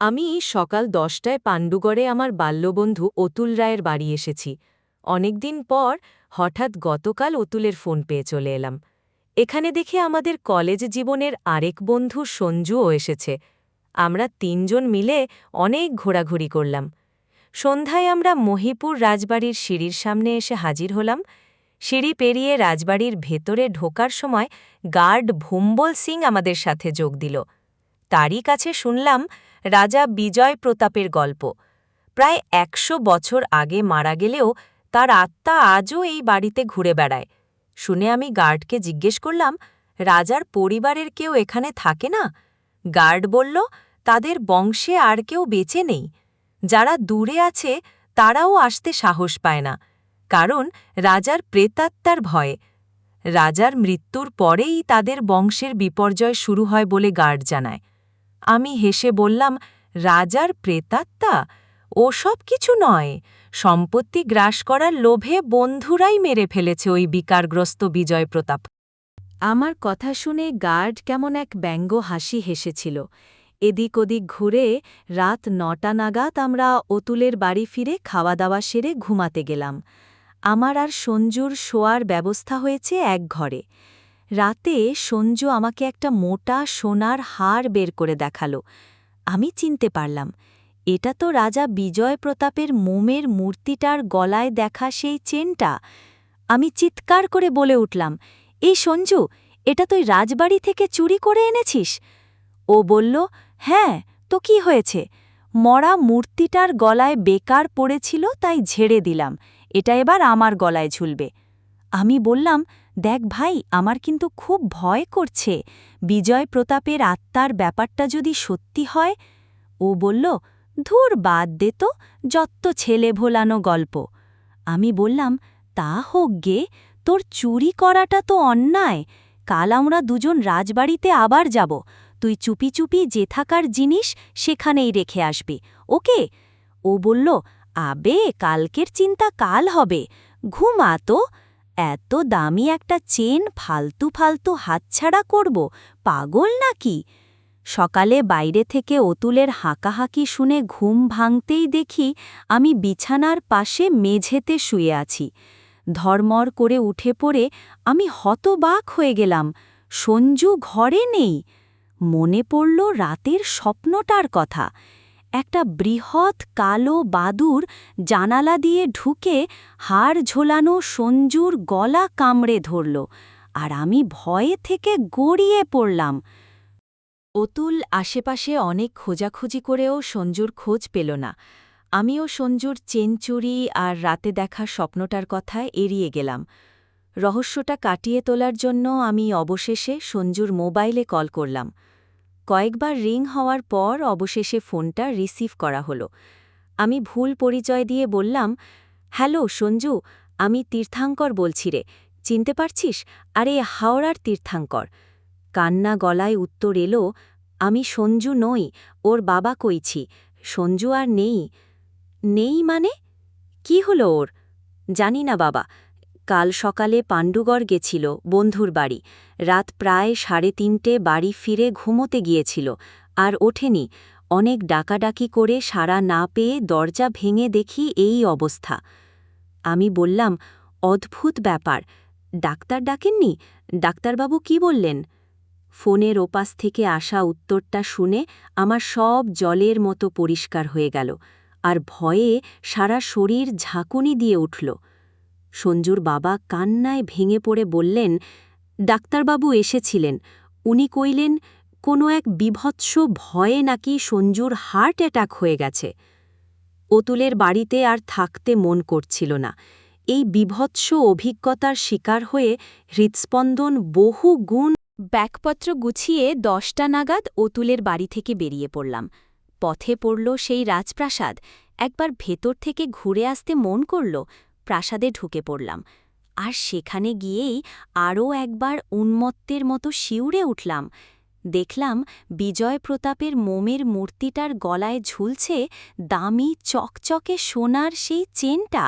আমি সকাল দশটায় পাণ্ডুগড়ে আমার বাল্যবন্ধু অতুল রায়ের বাড়ি এসেছি। অনেকদিন পর হঠাৎ গতকাল অতুলের ফোন পেয়ে চলে এলাম। এখানে দেখে আমাদের কলেজ জীবনের আরেক বন্ধু সঞ্জুও এসেছে। আমরা তিনজন মিলে অনেক ঘোরাঘুরি করলাম। সন্ধ্যায় আমরা মহিপুর রাজবাড়ির সিঁড়ির সামনে এসে হাজির হলাম। সিঁড়ি পেরিয়ে রাজবাড়ির ভেতরে ঢোকার সময় গার্ড ভুম্বল সিং আমাদের সাথে যোগ দিল। তারই কাছে শুনলাম রাজা বিজয় প্রতাপের গল্প। প্রায় একশো বছর আগে মারা গেলেও তার আত্মা আজও এই বাড়িতে ঘুরে বেড়ায়। শুনে আমি গার্ডকে জিজ্ঞেস করলাম, রাজার পরিবারের কেউ এখানে থাকে না? গার্ড বলল, তাদের বংশে আর কেউ বেঁচে নেই। যারা দূরে আছে, তারাও আসতে সাহস পায় না। কারণ রাজার প্রেতাত্মার ভয়ে। রাজার মৃত্যুর পরেই তাদের বংশের বিপর্যয় শুরু হয় বলে গার্ড জানায়। আমি হেসে বললাম, রাজার প্রেতাত্মা? ওসব কিছু নয়। সম্পত্তি গ্রাস করার লোভে বন্ধুরাই মেরে ফেলেছে ওই বিকারগ্রস্ত বিজয় প্রতাপ। আমার কথা শুনে গার্ড কেমন এক ব্যঙ্গ হাসি হেসেছিল। এদিক ওদিক ঘুরে রাত নটা নাগাদ আমরা অতুলের বাড়ি ফিরে খাওয়া দাওয়া সেরে ঘুমাতে গেলাম। আমার আর সঞ্জুর শোয়ার ব্যবস্থা হয়েছে এক ঘরে। রাতে সঞ্জু আমাকে একটা মোটা সোনার হার বের করে দেখাল। আমি চিনতে পারলাম, এটা তো রাজা বিজয় প্রতাপের মোমের মূর্তিটার গলায় দেখা সেই চেনটা। আমি চিৎকার করে বলে উঠলাম, এই সঞ্জু, এটা তুই রাজবাড়ি থেকে চুরি করে এনেছিস? ও বলল হ্যাঁ তো কি হয়েছে? মরা মূর্তিটার গলায় বেকার পড়েছিল, তাই ঝেড়ে দিলাম, এটা এবার আমার গলায় ঝুলবে। আমি বললাম দেখ ভাই, আমার কিন্তু খুব ভয় করছে। বিজয় প্রতাপের আত্মার ব্যাপারটা যদি সত্যি হয়? ও বলল, ধুর বাদ দে তো, যত্ত ছেলে ভোলানো গল্প। আমি বললাম, তা হোক গে, তোর চুরি করাটা তো অন্যায়। কাল আমরা দুজন রাজবাড়িতে আবার যাব। তুই চুপি চুপি যে থাকার জিনিস সেখানেই রেখে আসবি, ওকে? ও বলল, আবে, কালকের চিন্তা কাল হবে। ঘুমা তো। এত দামি একটা চেন ফালতু ফালতু হাতছাড়া করব, পাগল নাকি? সকালে বাইরে থেকে অতুলের হাঁকাহাঁকি শুনে ঘুম ভাঙতেই দেখি আমি বিছানার পাশে মেঝেতে শুয়ে আছি। ধর্মর করে উঠে পড়ে আমি হতবাক হয়ে গেলাম, সঞ্জু ঘরে নেই। মনে পড়ল রাতের স্বপ্নটার কথা। একটা বৃহৎ কালো বাদুর জানালা দিয়ে ঢুকে হাড় ঝোলানো সঞ্জুর গলা কামড়ে ধরল, আর আমি ভয়ে থেকে গড়িয়ে পড়লাম। অতুল আশেপাশে অনেক খোঁজাখুঁজি করেও সঞ্জুর খোঁজ পেল না। আমিও সঞ্জুর চেনচুরি আর রাতে দেখা স্বপ্নটার কথা এড়িয়ে গেলাম। রহস্যটা কাটিয়ে তোলার জন্য আমি অবশেষে সঞ্জুর মোবাইলে কল করলাম। কয়েকবার রিং হওয়ার পর অবশেষে ফোনটা রিসিভ করা হলো। আমি ভুল পরিচয় দিয়ে বললাম, হ্যালো, সঞ্জু, আমি তীর্থাঙ্কর বলছি রে, চিনতে পারছিস? আরে, হাওড়ার তীর্থাঙ্কর। কান্না গলায় উত্তর এলো, আমি সঞ্জু নই, ওর বাবা কইছি, সঞ্জু আর নেই। নেই মানে? কি হলো ওর? জানি না বাবা কাল সকালে পাণ্ডুগড় গেছিল বন্ধুর বাড়ি। রাত প্রায় সাড়ে তিনটে বাড়ি ফিরে ঘুমোতে গিয়েছিল, আর ওঠেনি। অনেক ডাকাডাকি করে সারা না পেয়ে দরজা ভেঙে দেখি এই অবস্থা। আমি বললাম, অদ্ভুত ব্যাপার। ডাক্তার ডাকেননি? ডাক্তারবাবু কি বললেন? ফোনের ওপাশ থেকে আসা উত্তরটা শুনে আমার সব জলের মতো পরিষ্কার হয়ে গেল, আর ভয়ে সারা শরীর ঝাঁকুনি দিয়ে উঠল। সঞ্জুর বাবা কান্নায় ভেঙে পড়ে বললেন, ডাক্তারবাবু এসেছিলেন। উনি কইলেন, কোনো এক বিভৎস ভয়ে নাকি সঞ্জুর হার্ট অ্যাটাক হয়ে গেছে। অতুলের বাড়িতে আর থাকতে মন করছিল না। এই বিভৎস অভিজ্ঞতার শিকার হয়ে হৃৎস্পন্দন বহু গুণ ব্যাগপত্র গুছিয়ে দশটা নাগাদ অতুলের বাড়ি থেকে বেরিয়ে পড়লাম। পথে পড়ল সেই রাজপ্রাসাদ। একবার ভেতর থেকে ঘুরে আসতে মন করল। প্রাসাদে ঢুকে পড়লাম। আর সেখানে গিয়েই আরও একবার উন্মত্তের মতো শিউরে উঠলাম। দেখলাম বিজয় প্রতাপের মোমের মূর্তিটার গলায় ঝুলছে দামি চকচকে সোনার সেই চেনটা।